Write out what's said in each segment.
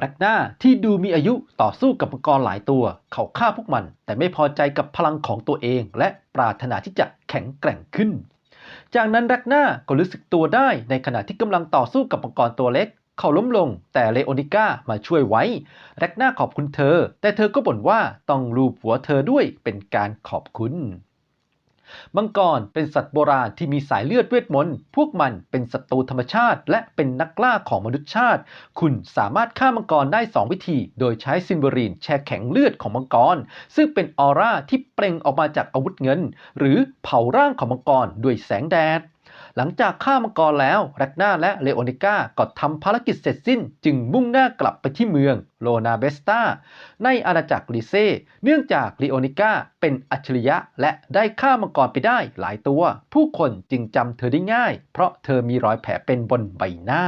แรกนาที่ดูมีอายุต่อสู้กับมังกรหลายตัว เขาฆ่าพวกมัน แต่ไม่พอใจกับพลังของตัวเอง และปรารถนาที่จะแข็งแกร่งขึ้น จากนั้นแรกนาก็รู้สึกตัวได้ในขณะที่กำลังต่อสู้กับมังกรตัวเล็ก เขาล้มลง แต่เลโอนิก้ามาช่วยไว้แรกนาขอบคุณเธอ แต่เธอก็บ่นว่าต้องรูปหัวเธอด้วยเป็นการขอบคุณ มังกรเป็นสัตว์โบราณที่มีสายเลือดเวทมนต์ พวกมันเป็นศัตรูธรรมชาติ และเป็นนักล่าของมนุษยชาติ คุณสามารถฆ่ามังกรได้ 2 วิธี โดยใช้ซินเบรีนแช่แข็งเลือดของมังกร ซึ่งเป็นออร่าที่เปล่งออกมาจากอาวุธเงิน หรือเผาร่างของมังกรด้วยแสงแดด หลังจากฆ่ามังกรแล้วแรกนาและเลโอนิก้าก็ทำภารกิจเสร็จสิ้น จึงมุ่งหน้ากลับไปที่เมืองโลนาเบสตาในอาณาจักรลิเซเนื่องจากเลโอนิก้าเป็นอัจฉริยะและได้ฆ่ามังกรไปได้หลายตัว ผู้คนจึงจำเธอได้ง่าย เพราะเธอมีรอยแผลเป็นบนใบหน้า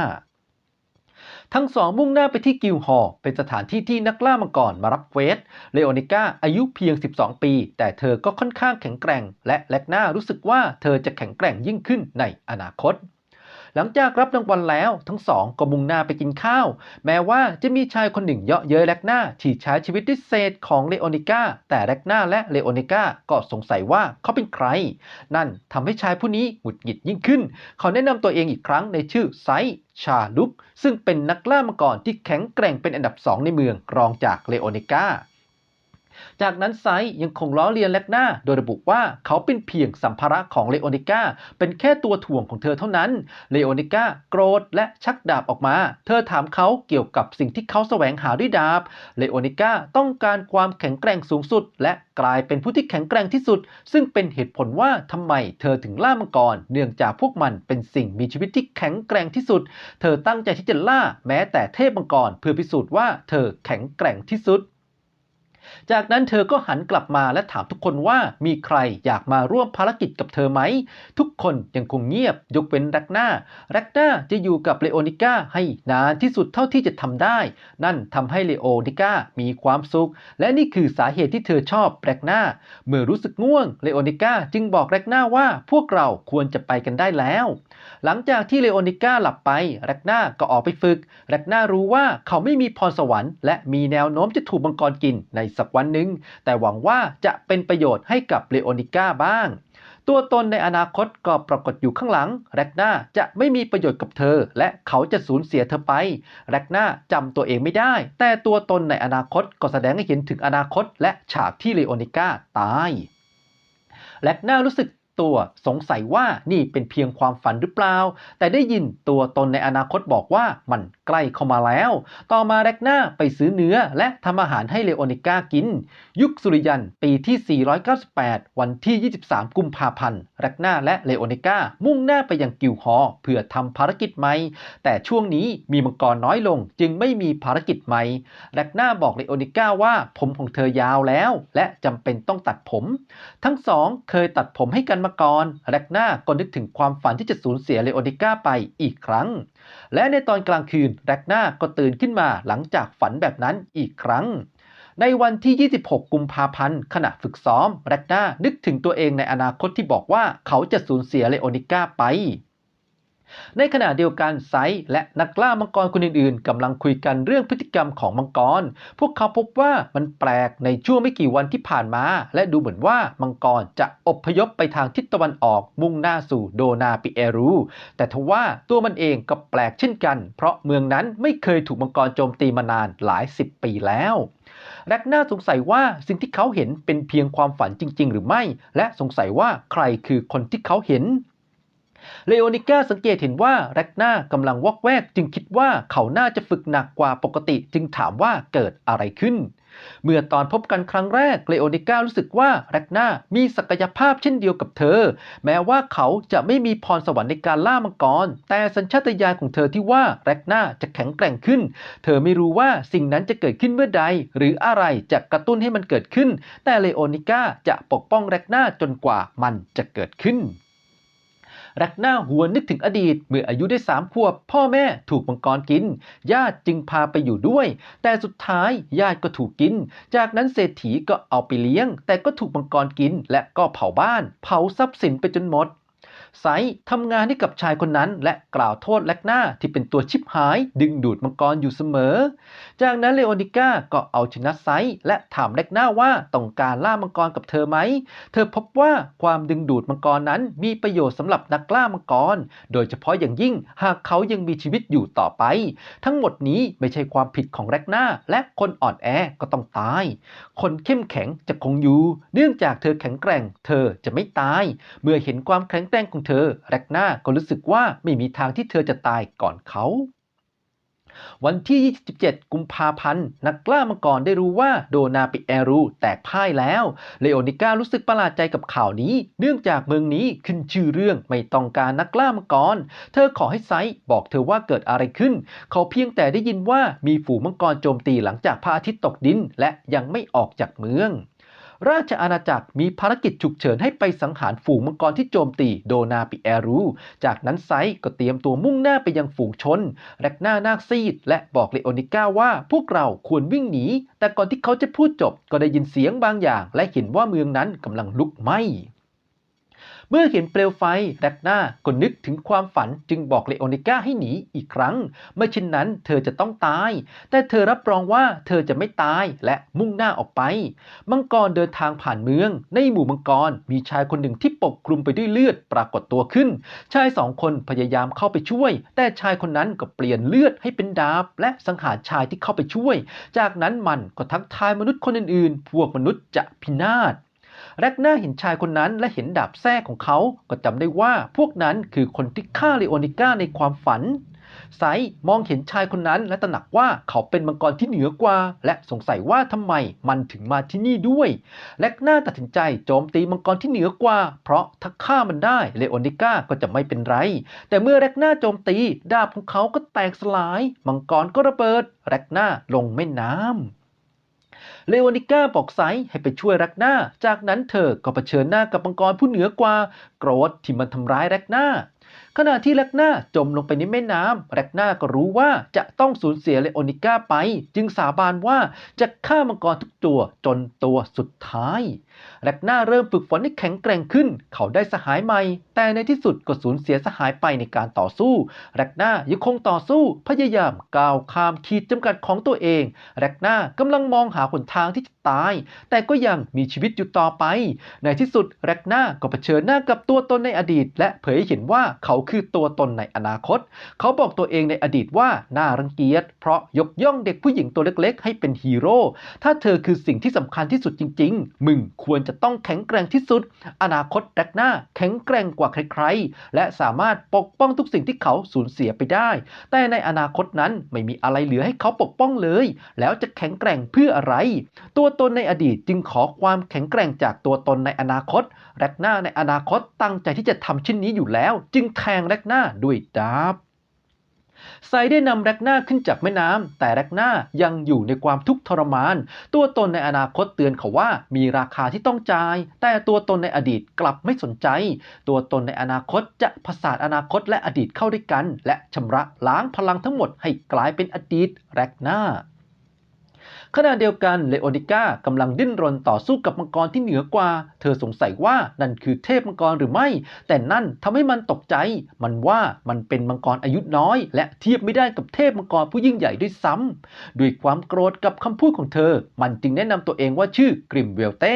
ทั้งสองมุ่งหน้าไปที่กิลฮอร์เป็นสถานที่ที่นักล่ามังกรมารับเวสเลโอนิก้าอายุเพียง 12 ปี แต่เธอก็ค่อนข้างแข็งแกร่ง และแลกหน้ารู้สึกว่าเธอจะแข็งแกร่งยิ่งขึ้นในอนาคต หลังจากรับรางวัลแล้วทั้งสองก็มุ่งหน้าไปกินข้าว แม้ว่าจะมีชายคนหนึ่งเยาะเย้ยแลกหน้าที่ใช้ชีวิตด้วยเศษของเลโอนิก้าแต่แลกหน้าและเลโอนิก้าก็สงสัยว่าเขาเป็นใคร นั่นทำให้ชายผู้นี้หงุดหงิดยิ่งขึ้น เขาแนะนำตัวเองอีกครั้งในชื่อไซชาลุก ซึ่งเป็นนักล่ามังกรที่แข็งแกร่งเป็นอันดับสองในเมืองรองจากเลโอนิก้า จากนั้นไซยังคงล้อเลียนแลกหน้า โดยระบุว่าเขาเป็นเพียงสัมภาระของเลโอนิก้าเป็นแค่ตัวถ่วงของเธอเท่านั้น เลโอนิก้าโกรธและชักดาบออกมา เธอถามเขาเกี่ยวกับสิ่งที่เขาแสวงหาด้วยดาบ เลโอนิก้าต้องการความแข็งแกร่งสูงสุด และกลายเป็นผู้ที่แข็งแกร่งที่สุด ซึ่งเป็นเหตุผลว่าทำไมเธอถึงล่ามังกร เนื่องจากพวกมันเป็นสิ่งมีชีวิตที่แข็งแกร่งที่สุด เธอตั้งใจที่จะล่าแม้แต่เทพมังกรเพื่อพิสูจน์ว่าเธอแข็งแกร่งที่สุด จากนั้นเธอก็หันกลับมาและถามทุกคนว่ามีใครอยากมาร่วมภารกิจกับเธอไหม ทุกคนยังคงเงียบยกเว้นแรกนาแรกนาจะอยู่กับเลโอนิก้าให้นานที่สุดเท่าที่จะทำได้ นั่นทำให้เลโอนิก้ามีความสุข และนี่คือสาเหตุที่เธอชอบแรกนาเมื่อรู้สึกง่วงเลโอนิก้าจึงบอกแรกนาว่าพวกเราควรจะไปกันได้แล้ว หลังจากที่เลโอนิก้าหลับไปแรกนาก็ออกไปฝึกแรกนารู้ว่าเขาไม่มีพรสวรรค์และมีแนวโน้มจะถูกมังกรกินในสักวันหนึ่งแต่หวังว่าจะเป็นประโยชน์ให้กับเลโอนิก้าบ้าง ตัวตนในอนาคตก็ปรากฏอยู่ข้างหลัง แรกนาจะไม่มีประโยชน์กับเธอ และเขาจะสูญเสียเธอไป แรกนาจำตัวเองไม่ได้ แต่ตัวตนในอนาคตก็แสดงให้เห็นถึงอนาคต และฉากที่เลโอนิก้าตายแลกนารู้สึก ตัวสงสัยว่านี่เป็นเพียงความฝันหรือเปล่า แต่ได้ยินตัวตนในอนาคตบอกว่ามันใกล้เข้ามาแล้ว ต่อมาแรกหน้าไปซื้อเนื้อและทำอาหารให้เลโอนิก้ากิน ยุคสุริยันปีที่ 498 วันที่ 23 กุมภาพันธ์แรกหน้าและเลโอนิก้ามุ่งหน้าไปยังกิลฮอร์เพื่อทำภารกิจใหม่ แต่ช่วงนี้มีมังกรน้อยลงจึงไม่มีภารกิจใหม่แรกหน้าบอกเลโอนิก้าว่าผมของเธอยาวแล้ว และจำเป็นต้องตัดผม ทั้งสองเคยตัดผมให้กันมาก่อน แรกหน้าก็นึกถึงความฝันที่จะสูญเสียเลโอนิก้าไปอีกครั้ง และในตอนกลางคืนแรกหน้าก็ตื่นขึ้นมาหลังจากฝันแบบนั้นอีกครั้ง ในวันที่ 26 กุมภาพันธ์ ขณะฝึกซ้อม แรกหน้านึกถึงตัวเองในอนาคตที่บอกว่าเขาจะสูญเสียเลโอนิก้าไป ในขณะเดียวกันไซส์และนักล่ามังกรคนอื่นๆกำลังคุยกันเรื่องพฤติกรรมของมังกร พวกเขาพบว่ามันแปลกในช่วงไม่กี่วันที่ผ่านมา และดูเหมือนว่ามังกรจะอพยพไปทางทิศตะวันออกมุ่งหน้าสู่โดนาปิเอรู แต่ทว่าตัวมันเองก็แปลกเช่นกัน เพราะเมืองนั้นไม่เคยถูกมังกรโจมตีมานานหลายสิบปีแล้วแรกน่าสงสัยว่าสิ่งที่เขาเห็นเป็นเพียงความฝันจริง ๆ หรือไม่ และสงสัยว่าใครคือคนที่เขาเห็น เลโอนิก้าสังเกตเห็นว่าแรกนากำลังวอกแวก จึงคิดว่าเขาน่าจะฝึกหนักกว่าปกติ จึงถามว่าเกิดอะไรขึ้น เมื่อตอนพบกันครั้งแรกเลโอนิก้ารู้สึกว่าแรกนามีศักยภาพเช่นเดียวกับเธอ แม้ว่าเขาจะไม่มีพรสวรรค์ในการล่ามังกร แต่สัญชาตญาณของเธอที่ว่าแรกนาจะแข็งแกร่งขึ้น เธอไม่รู้ว่าสิ่งนั้นจะเกิดขึ้นเมื่อใด หรืออะไรจะกระตุ้นให้มันเกิดขึ้น แต่เลโอนิก้าจะปกป้องแรกนาจนกว่ามันจะเกิดขึ้น รักหน้าหัวนนึกถึงอดีต เมื่ออายุได้สามขวบ พ่อแม่ถูกมังกรกิน ญาติจึงพาไปอยู่ด้วย แต่สุดท้ายญาติก็ถูกกิน จากนั้นเศรษฐีก็เอาไปเลี้ยง แต่ก็ถูกมังกรกิน และก็เผาบ้าน เผาทรัพย์สินไปจนหมดไซทำงานให้กับชายคนนั้น และกล่าวโทษแลกหน้าที่เป็นตัวชิบหาย ดึงดูดมังกรอยู่เสมอจากนั้นเลโอนิก้าก็เอาชนะไซและถามแลกหน้าว่าต้องการล่ามังกรกับเธอไหม เธอพบว่าความดึงดูดมังกรนั้นมีประโยชน์สำหรับนักล่ามังกร โดยเฉพาะอย่างยิ่งหากเขายังมีชีวิตอยู่ต่อไป ทั้งหมดนี้ไม่ใช่ความผิดของแลกหน้า และคนอ่อนแอก็ต้องตาย คนเข้มแข็งจะคงอยู่ เนื่องจากเธอแข็งแกร่ง เธอจะไม่ตาย เมื่อเห็นความแข็งแกร่งของเธอแรกหน้าก็รู้สึกว่าไม่มีทางที่เธอจะตายก่อนเขา วันที่ 27 กุมภาพันธ์ นักกล้ามังกรได้รู้ว่าโดนาปิแอรูแตกพ่ายแล้ว เลโอนิก้ารู้สึกประหลาดใจกับข่าวนี้ เนื่องจากเมืองนี้ขึ้นชื่อเรื่องไม่ต้องการนักกล้ามังกร เธอขอให้ไซส์บอกเธอว่าเกิดอะไรขึ้น เขาเพียงแต่ได้ยินว่ามีฝูงมังกรโจมตีหลังจากพระอาทิตย์ตกดินและยังไม่ออกจากเมือง ราชอาณาจักรมีภารกิจฉุกเฉินให้ไปสังหารฝูงมังกรที่โจมตีโดนาปิแอรู จากนั้นไซก็เตรียมตัวมุ่งหน้าไปยังฝูงชน แรกหน้านาคซีด และบอกเลโอนิก้าว่าพวกเราควรวิ่งหนี แต่ก่อนที่เขาจะพูดจบก็ได้ยินเสียงบางอย่าง และเห็นว่าเมืองนั้นกำลังลุกไหม้ เมื่อเห็นเปลวไฟแรกหน้าก็นึกถึงความฝันจึงบอกเลโอนิก้าให้หนีอีกครั้ง ไม่เช่นนั้นเธอจะต้องตาย แต่เธอรับรองว่าเธอจะไม่ตายและมุ่งหน้าออกไป มังกรเดินทางผ่านเมือง ในหมู่มังกรมีชายคนหนึ่งที่ปกคลุมไปด้วยเลือดปรากฏตัวขึ้น ชายสองคนพยายามเข้าไปช่วย แต่ชายคนนั้นก็เปลี่ยนเลือดให้เป็นดาบ และสังหารชายที่เข้าไปช่วย จากนั้นมันก็ทักทายมนุษย์คนอื่นๆ พวกมนุษย์จะพินาศ แรกหน้าเห็นชายคนนั้นและเห็นดาบแท้ของเขาก็จำได้ว่าพวกนั้นคือคนที่ฆ่าเลโอนิก้าในความฝันไซมองเห็นชายคนนั้นและตระหนักว่าเขาเป็นมังกรที่เหนือกว่า และสงสัยว่าทำไมมันถึงมาที่นี่ด้วย แลกหน้าตัดสินใจโจมตีมังกรที่เหนือกว่า เพราะถ้าฆ่ามันได้เลโอนิก้าก็จะไม่เป็นไร แต่เมื่อแรกหน้าโจมตี ดาบของเขาก็แตกสลาย มังกรก็ระเบิด แรกหน้าลงแม่น้ำ เลโอนิก้าบอกไซให้ไปช่วยแรกหน้าจากนั้นเธอก็เผชิญหน้ากับมังกรผู้เหนือกว่าโกรธที่มันทำร้ายแรกหน้า ขณะที่แรกหน้าจมลงไปในแม่น้ำแรกหน้าก็รู้ว่าจะต้องสูญเสียเลโอนิก้าไป จึงสาบานว่าจะฆ่ามังกรทุกตัวจนตัวสุดท้ายแรกหน้าเริ่มฝึกฝนให้แข็งแกร่งขึ้น เขาได้สหายใหม่ แต่ในที่สุดก็สูญเสียสหายไปในการต่อสู้แรกหน้ายังคงต่อสู้พยายามก้าวข้ามขีดจำกัดของตัวเองแรกหน้ากำลังมองหาหนทางที่จะตาย แต่ก็ยังมีชีวิตอยู่ต่อไป ในที่สุดแรกหน้าก็เผชิญหน้ากับตัวตนในอดีต และเผยให้เห็นว่าเขาคือตัวตนในอนาคต เขาบอกตัวเองในอดีตว่าน่ารังเกียจเพราะยกย่องเด็กผู้หญิงตัวเล็กๆ ให้เป็นฮีโร่ ถ้าเธอคือสิ่งที่สำคัญที่สุดจริง ๆ มึงควรจะต้องแข็งแกร่งที่สุด อนาคตแรกหน้าแข็งแกร่งกว่าใครๆ และสามารถปกป้องทุกสิ่งที่เขาสูญเสียไปได้ แต่ในอนาคตนั้นไม่มีอะไรเหลือให้เขาปกป้องเลย แล้วจะแข็งแกร่งเพื่ออะไร ตัวตนในอดีตจึงขอความแข็งแกร่งจากตัวตนในอนาคตแรกหน้าในอนาคตตั้งใจที่จะทำเช่นนี้อยู่แล้ว จึงแทงแรกหน้าด้วยดาบไซได้นำแรกหน้าขึ้นจากแม่น้ำแต่แรกหน้ายังอยู่ในความทุกข์ทรมาน ตัวตนในอนาคตเตือนเขาว่ามีราคาที่ต้องจ่าย แต่ตัวตนในอดีตกลับไม่สนใจ ตัวตนในอนาคตจะผสานอนาคตและอดีตเข้าด้วยกัน และชำระล้างพลังทั้งหมดให้กลายเป็นอดีตแรกหน้า ขณะเดียวกันเลโอนิก้ากำลังดิ้นรนต่อสู้กับมังกรที่เหนือกว่า เธอสงสัยว่านั่นคือเทพมังกรหรือไม่ แต่นั่นทำให้มันตกใจ มันว่ามันเป็นมังกรอายุน้อย และเทียบไม่ได้กับเทพมังกรผู้ยิ่งใหญ่ด้วยซ้ำด้วยความโกรธกับคำพูดของเธอ มันจึงแนะนำตัวเองว่าชื่อกริมเวลเต้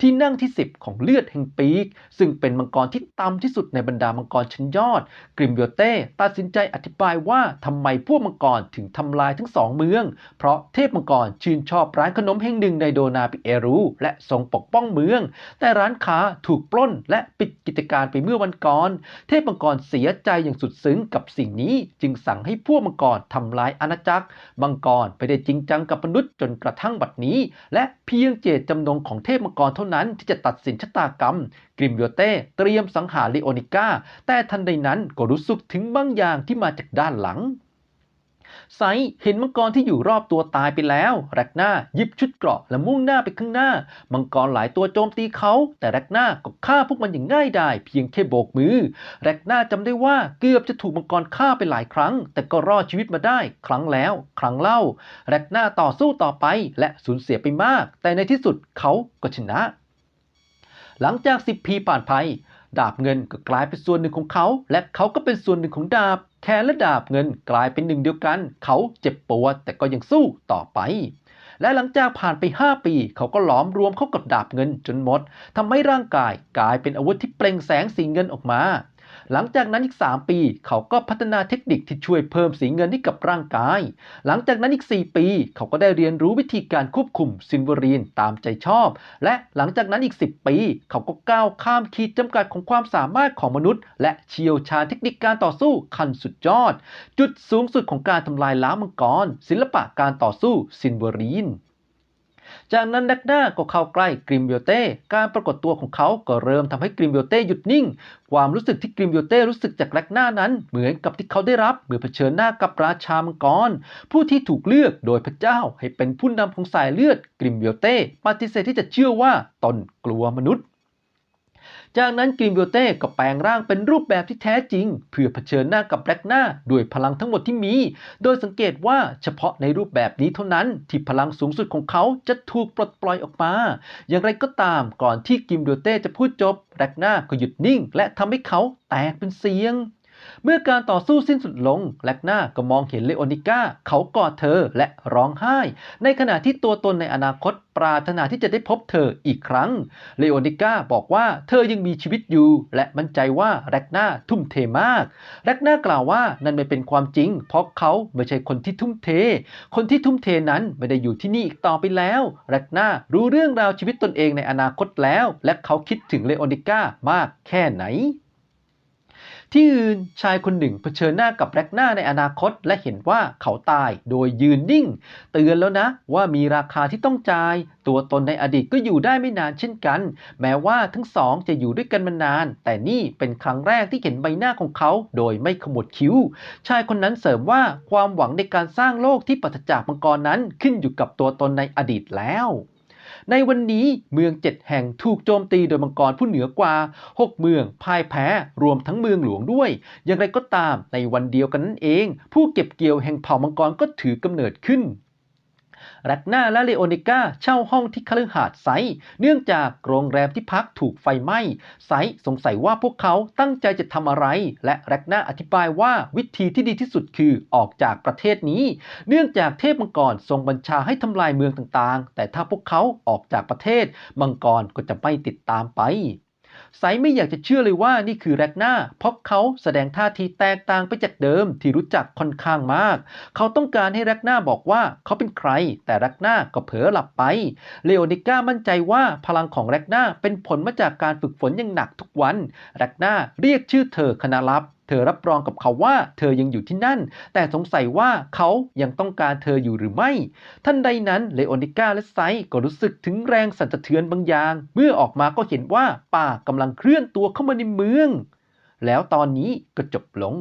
ที่นั่งที่ 10 ของเลือดแห่งปีก ซึ่งเป็นมังกรที่ต่ำที่สุดในบรรดามังกรชั้นยอด กริมเวลเต้ตัดสินใจอธิบายว่าทำไมพวกมังกรถึงทำลายทั้งสองเมือง เพราะเทพมังกรชื่นชอบร้านขนมแห่งหนึ่งในโดนาปิเอรู และทรงปกป้องเมือง แต่ร้านค้าถูกปล้นและปิดกิจการไปเมื่อวันก่อน เทพมังกรเสียใจอย่างสุดซึ้งกับสิ่งนี้ จึงสั่งให้พวกมังกรทำลายอาณาจักร มังกรไม่ได้จริงจังกับมนุษย์จนกระทั่งบัดนี้ และเพียงเจตจำนงของเทพมังกรเท่านั้นที่จะตัดสินชะตากรรมกริมโยเต้เตรียมสังหารเลโอนิก้า แต่ทันใดนั้นก็รู้สึกถึงบางอย่างที่มาจากด้านหลัง ไซเห็นมังกรที่อยู่รอบตัวตายไปแล้วแรกหน้าหยิบชุดเกราะและมุ่งหน้าไปข้างหน้า มังกรหลายตัวโจมตีเขา แต่แรกหน้าก็ฆ่าพวกมันอย่างง่ายดายเพียงแค่โบกมือ แรกหน้าจำได้ว่าเกือบจะถูกมังกรฆ่าไปหลายครั้ง แต่ก็รอดชีวิตมาได้ ครั้งแล้ว ครั้งเล่า แรกหน้าต่อสู้ต่อไปและสูญเสียไปมาก แต่ในที่สุดเขาก็ชนะ หลังจาก10ปีผ่านไปดาบเงินก็กลายเป็นส่วนหนึ่งของเขา และเขาก็เป็นส่วนหนึ่งของดาบ แขนและดาบเงินกลายเป็นหนึ่งเดียวกัน เขาเจ็บปวดแต่ก็ยังสู้ต่อไป และหลังจากผ่านไป 5 ปี เขาก็หลอมรวมเข้ากับดาบเงินจนหมดทำให้ร่างกายกลายเป็นอาวุธที่เปล่งแสงสีเงินออกมา หลังจากนั้นอีก 3 ปี เขาก็พัฒนาเทคนิคที่ช่วยเพิ่มสีเงินให้กับร่างกาย หลังจากนั้นอีก 4 ปี เขาก็ได้เรียนรู้วิธีการควบคุมซินเวอรีนตามใจชอบ และหลังจากนั้นอีก 10 ปี เขาก็ก้าวข้ามขีดจำกัดของความสามารถของมนุษย์ และเชี่ยวชาญเทคนิคการต่อสู้ขั้นสุดยอด จุดสูงสุดของการทำลายล้างมังกรศิลปะการต่อสู้ซินเวอรีน จากนั้นแดกหน้าก็เข้าใกล้กริมเบลเต้ การปรากฏตัวของเขาก็เริ่มทำให้กริมเบลเต้หยุดนิ่ง ความรู้สึกที่กริมเบลเต้รู้สึกจากแดกหน้านั้นเหมือนกับที่เขาได้รับเมื่อเผชิญหน้ากับราชามังกร ผู้ที่ถูกเลือกโดยพระเจ้าให้เป็นผู้นำของสายเลือดกริมเบลเต้ปฏิเสธที่จะเชื่อว่าตนกลัวมนุษย์ จากนั้นกริมเบลเต้ก็แปลงร่างเป็นรูปแบบที่แท้จริง เพื่อเผชิญหน้ากับแบล็กหน้าด้วยพลังทั้งหมดที่มี โดยสังเกตว่าเฉพาะในรูปแบบนี้เท่านั้นที่พลังสูงสุดของเขาจะถูกปลดปล่อยออกมา อย่างไรก็ตามก่อนที่กิมเบลเต้จะพูดจบแบล็กหน้าก็หยุดนิ่ง และทำให้เขาแตกเป็นเสียง เมื่อการต่อสู้สิ้นสุดลง แลกนาก็มองเห็นเลโอนิก้าเขากอดเธอและร้องไห้ ในขณะที่ตัวตนในอนาคตปรารถนาที่จะได้พบเธออีกครั้ง เลโอนิก้าบอกว่าเธอยังมีชีวิตอยู่ และมั่นใจว่าแรกนาทุ่มเทมาก แรกนากล่าวว่านั่นไม่เป็นความจริง เพราะเขาไม่ใช่คนที่ทุ่มเท คนที่ทุ่มเทนั้นไม่ได้อยู่ที่นี่อีกต่อไปแล้ว แรกนารู้เรื่องราวชีวิตตนเองในอนาคตแล้ว และเขาคิดถึงเลโอนิก้ามากแค่ไหน ที่อื่นชายคนหนึ่งเผชิญหน้ากับแร็กหน้าในอนาคต และเห็นว่าเขาตายโดยยืนนิ่ง เตือนแล้วนะว่ามีราคาที่ต้องจ่าย ตัวตนในอดีตก็อยู่ได้ไม่นานเช่นกัน แม้ว่าทั้งสองจะอยู่ด้วยกันมานาน แต่นี่เป็นครั้งแรกที่เห็นใบหน้าของเขา โดยไม่ขมวดคิ้ว ชายคนนั้นเสริมว่าความหวังในการสร้างโลกที่ปราศจากมังกรนั้นขึ้นอยู่กับตัวตนในอดีตแล้ว ในวันนี้เมืองเจ็ดแห่งถูกโจมตีโดยมังกรผู้เหนือกว่า 6 เมืองพ่ายแพ้รวมทั้งเมืองหลวงด้วย อย่างไรก็ตามในวันเดียวกันนั่นเอง ผู้เก็บเกี่ยวแห่งเผ่ามังกรก็ถือกำเนิดขึ้น รักนาและเลโอนิก้าเช่าห้องที่คฤหาสน์ไซส์เนื่องจากโรงแรมที่พักถูกไฟไหม้ไซส์สงสัยว่าพวกเขาตั้งใจจะทำอะไร และรักนาอธิบายว่าวิธีที่ดีที่สุดคือออกจากประเทศนี้ เนื่องจากเทพมังกรทรงบัญชาให้ทำลายเมืองต่างๆ แต่ถ้าพวกเขาออกจากประเทศมังกรก็จะไม่ติดตามไป ไซไม่อยากจะเชื่อเลยว่านี่คือแรกหน้าเพราะเขาแสดงท่าทีแตกต่างไปจากเดิมที่รู้จักค่อนข้างมาก เขาต้องการให้แรกหน้าบอกว่าเขาเป็นใคร แต่แรกหน้าก็เผลอหลับไป เลโอนิก้ามั่นใจว่าพลังของแรกหน้าเป็นผลมาจากการฝึกฝนอย่างหนักทุกวัน แรกหน้าเรียกชื่อเธอคณะลับ เธอรับรองกับเขาว่าเธอยังอยู่ที่นั่น แต่สงสัยว่าเขายังต้องการเธออยู่หรือไม่ ท่านใดนั้นเลโอนิก้าและไซก็รู้สึกถึงแรงสั่นสะเทือนบางอย่าง เมื่อออกมาก็เห็นว่าป่ากำลังเคลื่อนตัวเข้ามาในเมือง แล้วตอนนี้ก็จบลง